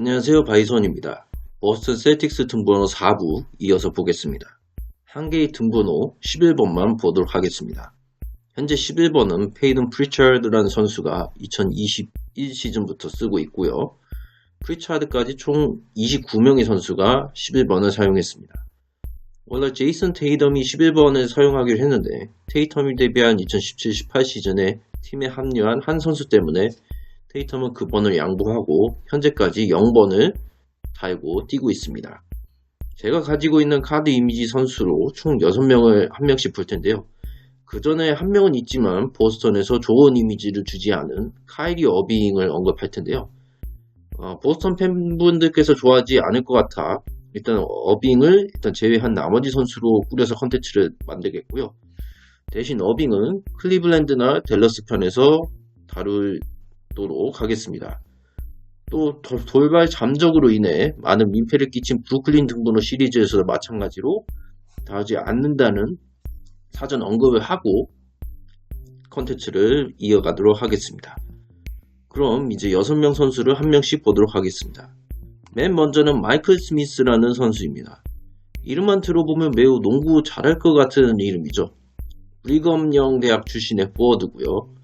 안녕하세요. 바이선입니다. 버스턴 셀틱스 등번호 4부 이어서 보겠습니다. 한 개의 등번호 11번만 보도록 하겠습니다. 현재 11번은 페이든 프리차드라는 선수가 2021 시즌부터 쓰고 있고요. 프리차드까지 총 29명의 선수가 11번을 사용했습니다. 원래 제이슨 테이덤이 11번을 사용하기로 했는데 테이텀이 데뷔한 2017-18 시즌에 팀에 합류한 한 선수 때문에 테이텀은 그 번을 양보하고 현재까지 0번을 달고 뛰고 있습니다. 제가 가지고 있는 카드 이미지 선수로 총 6명을 한 명씩 볼 텐데요. 그 전에 한 명은 있지만 보스턴에서 좋은 이미지를 주지 않은 카이리 어빙을 언급할 텐데요. 어, 보스턴 팬분들께서 좋아하지 않을 것 같아 일단 어빙을 일단 제외한 나머지 선수로 꾸려서 컨텐츠를 만들겠고요. 대신 어빙은 클리블랜드나 델러스 편에서 다 루도록 하겠습니다. 또 돌발 잠적으로 인해 많은 민폐를 끼친 브루클린 등번호 시리즈에서도 마찬가지로 다하지 않는다는 사전 언급을 하고 컨텐츠를 이어가도록 하겠습니다. 그럼 이제 6명 선수를 한 명씩 보도록 하겠습니다. 맨 먼저는 마이클 스미스라는 선수입니다. 이름만 들어보면 매우 농구 잘할 것 같은 이름이죠. 브리검영 대학 출신의 포워드고요.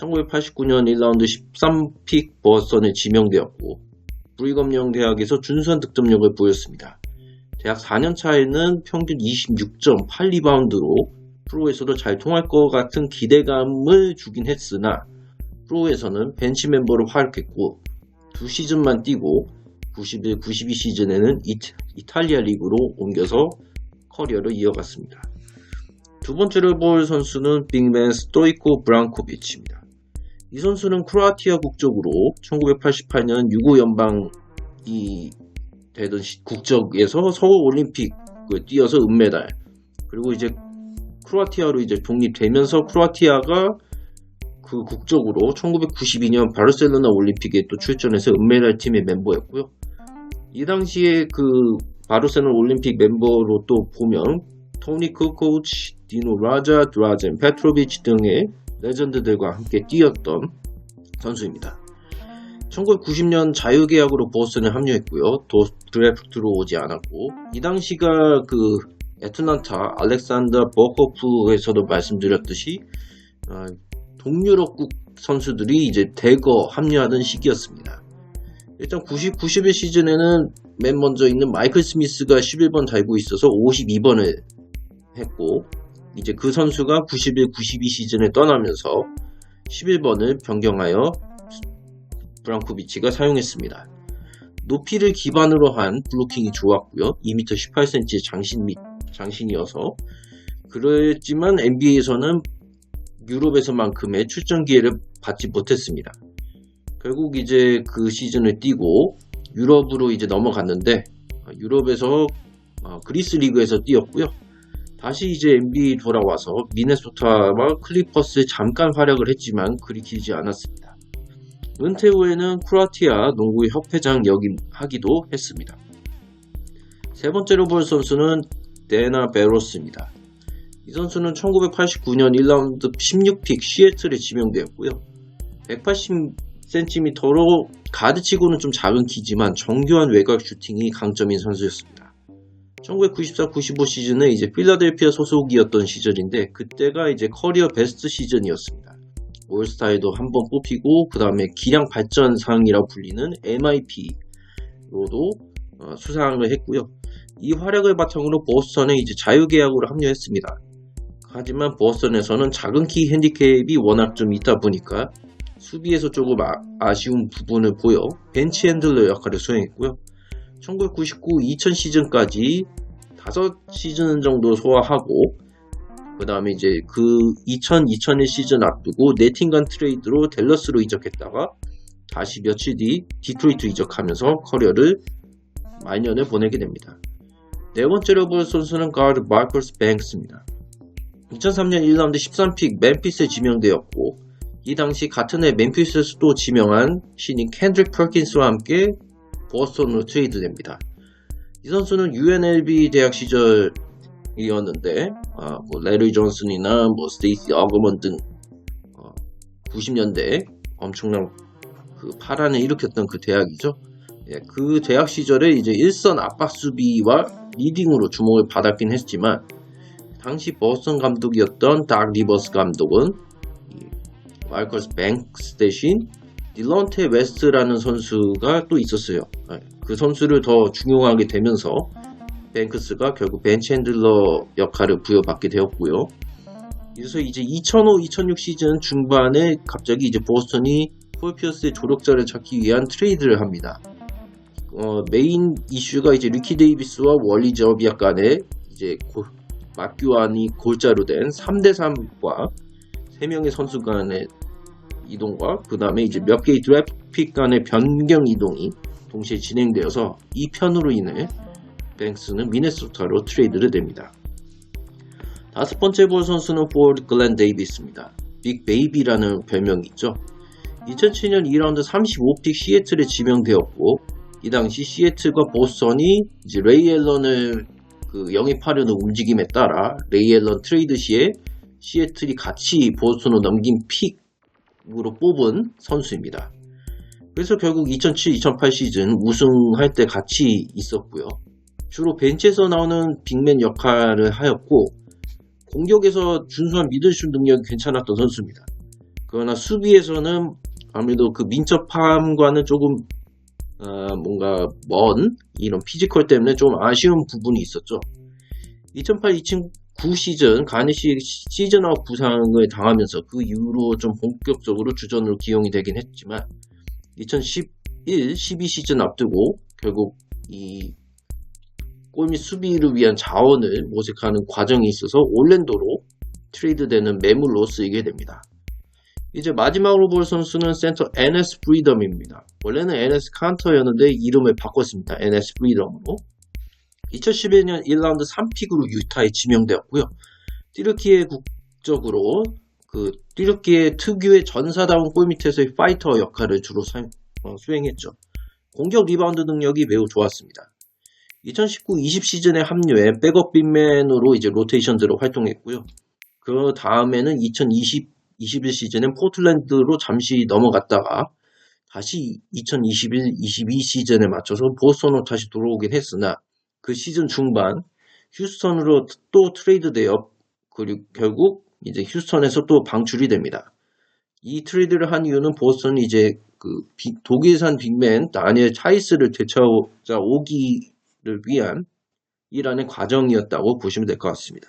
1989년 1라운드 13픽 버스턴에 지명되었고 브리검영 대학에서 준수한 득점력을 보였습니다. 대학 4년 차에는 평균 26.8 리바운드로 프로에서도 잘 통할 것 같은 기대감을 주긴 했으나 프로에서는 벤치 멤버로 활약했고 두 시즌만 뛰고 91, 92 시즌에는 이탈 리아 리그로 옮겨서 커리어를 이어갔습니다. 두 번째로 볼 선수는 빅맨 스토이코 브랑코비치입니다. 이 선수는 크로아티아 국적으로 1988년 유고 연방이 되던 국적에서 서울 올림픽 뛰어서 은메달 그리고 이제 크로아티아로 이제 독립되면서 크로아티아가 그 국적으로 1992년 바르셀로나 올림픽에 또 출전해서 은메달 팀의 멤버였고요. 이 당시에 그 바르셀로나 올림픽 멤버로 또 보면 토니 크코치, 디노 라자, 드라젠 페트로비치 등의 레전드들과 함께 뛰었던 선수입니다. 1990년 자유계약으로 보스턴에 합류했고요. 또 드래프트로 오지 않았고 이 당시가 그 애틀란타 알렉산더 버커프에서도 말씀드렸듯이 어, 동유럽국 선수들이 이제 대거 합류하던 시기였습니다. 일단 90, 91 시즌에는 맨 먼저 있는 마이클 스미스가 11번 달고 있어서 52번을 했고 이제 그 선수가 91, 92 시즌에 떠나면서 11번을 변경하여 브랑코비치가 사용했습니다. 높이를 기반으로 한 블로킹이 좋았고요. 2m 18cm의 장신 및 장신이어서 그랬지만 NBA에서는 유럽에서만큼의 출전 기회를 받지 못했습니다. 결국 이제 그 시즌을 뛰고 유럽으로 이제 넘어갔는데 유럽에서 어, 그리스 리그에서 뛰었고요. 다시 이제 NBA 돌아와서 미네소타와 클리퍼스에 잠깐 활약을 했지만 그리 길지 않았습니다. 은퇴 후에는 크로아티아 농구 협회장 역임하기도 했습니다. 세 번째로 볼 선수는 데나 베로스입니다. 이 선수는 1989년 1라운드 16픽 시애틀에 지명되었고요. 180cm로 가드치고는 좀 작은 키지만 정교한 외곽 슈팅이 강점인 선수였습니다. 1994-95 시즌은 이제 필라델피아 소속이었던 시절인데 그때가 이제 커리어 베스트 시즌이었습니다. 올스타에도 한 번 뽑히고 그 다음에 기량 발전상이라고 불리는 MIP로도 어, 수상을 했고요. 이 활약을 바탕으로 보스턴에 이제 자유계약으로 합류했습니다. 하지만 보스턴에서는 작은 키 핸디캡이 워낙 좀 있다 보니까 수비에서 조금 아, 쉬운 부분을 보여 벤치 핸들러 역할을 수행했고요. 1999-2000 시즌까지 5시즌 정도 소화하고 그 다음에 이제 그 2000-2001 시즌 앞두고 네팅간 트레이드로 델러스로 이적했다가 다시 며칠 뒤 디트로이트 이적하면서 커리어를 말년을 보내게 됩니다. 네 번째로 볼 선수는 가드 마이클스 뱅크스입니다. 2003년 1라운드 13픽 맨피스에 지명되었고 이 당시 같은 해 맨피스에서도 지명한 신인 캔드릭 퍼킨스와 함께 보스턴으로 트레이드됩니다. 이 선수는 UNLV 대학 시절이었는데 아, 뭐 레리 존슨이나 뭐 스테이시 어거먼 등 어, 90년대 엄청난 그 파란을 일으켰던 그 대학이죠. 예, 그 대학 시절에 이제 일선 압박 수비와 리딩으로 주목을 받았긴 했지만 당시 버스턴 감독이었던 닥 리버스 감독은 이 마이커스 뱅크스 대신 딜런테 웨스트라는 선수가 또 있었어요. 예, 그 선수를 더 중용하게 되면서 뱅크스가 결국 벤치 핸들러 역할을 부여받게 되었고요. 그래서 이제 2005-2006 시즌 중반에 갑자기 이제 보스턴이 폴 피어스의 조력자를 찾기 위한 트레이드를 합니다. 어, 메인 이슈가 이제 리키 데이비스와 월리 저비아 간의 이제 고- 맞교환이 골자로 된 3대3과 3명의 선수 간의 이동과 그 다음에 이제 몇 개의 드래프트 간의 변경 이동이 동시에 진행되어서 이 편으로 인해 뱅스는 미네소타로 트레이드를 됩니다. 다섯 번째 볼 선수는 포드 글렌 데이비스입니다. 빅 베이비라는 별명이 있죠. 2007년 2라운드 35픽 시애틀에 지명되었고 이 당시 시애틀과 보스턴이 이제 레이 앨런을 그 영입하려는 움직임에 따라 레이 앨런 트레이드 시에 시애틀이 같이 보스턴으로 넘긴 픽 으로 뽑은 선수입니다. 그래서 결국 2007-2008 시즌 우승할 때 같이 있었고요. 주로 벤치에서 나오는 빅맨 역할을 하였고 공격에서 준수한 미들슛 능력이 괜찮았던 선수입니다. 그러나 수비에서는 아무래도 그 민첩함과는 조금 어, 뭔가 먼 이런 피지컬 때문에 좀 아쉬운 부분이 있었죠. 2008-2009 시즌 가니시 시즌아웃 부상을 당하면서 그 이후로 좀 본격적으로 주전으로 기용이 되긴 했지만 2011, 12 시즌 앞두고 결국 이 골밑 수비를 위한 자원을 모색하는 과정이 있어서 올랜도로 트레이드되는 매물로 쓰이게 됩니다. 이제 마지막으로 볼 선수는 센터 NS 프리덤입니다. 원래는 NS 칸터였는데 이름을 바꿨습니다. NS 프리덤으로. 2011년 1라운드 3픽으로 유타에 지명되었고요. 띠르키의 국적으로 그 띠르키의 특유의 전사다운 골밑에서의 파이터 역할을 주로 사- 어, 수행했죠. 공격 리바운드 능력이 매우 좋았습니다. 2019-20 시즌에 합류해 백업 빅맨으로 이제 로테이션들로 활동했고요. 그 다음에는 2020-21 시즌엔 포틀랜드로 잠시 넘어갔다가 다시 2021-22 시즌에 맞춰서 보스턴으로 다시 들어오긴 했으나 그 시즌 중반 휴스턴으로 또 트레이드 되어 그리고 결국 이제 휴스턴에서 또 방출이 됩니다. 이 트레이드를 한 이유는 보스턴이 이제 그 빅- 독일산 빅맨 다니엘 차이스를 되찾아 오기를 위한 일하는 과정이었다고 보시면 될 것 같습니다.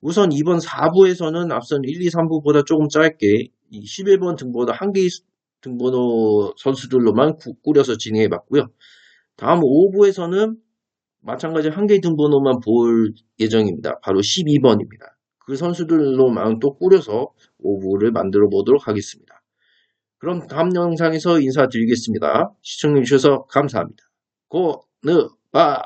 우선 이번 4부에서는 앞선 1, 2, 3부보다 조금 짧게 이 11번 등번호 한 개의 수- 등번호 선수들로만 구- 꾸려서 진행해 봤고요. 다음 5부에서는 마찬가지 한 개의 등번호만 볼 예정입니다. 바로 12번입니다. 그 선수들로만 또 꾸려서 5부를 만들어 보도록 하겠습니다. 그럼 다음 영상에서 인사드리겠습니다. 시청해주셔서 감사합니다. 고느 바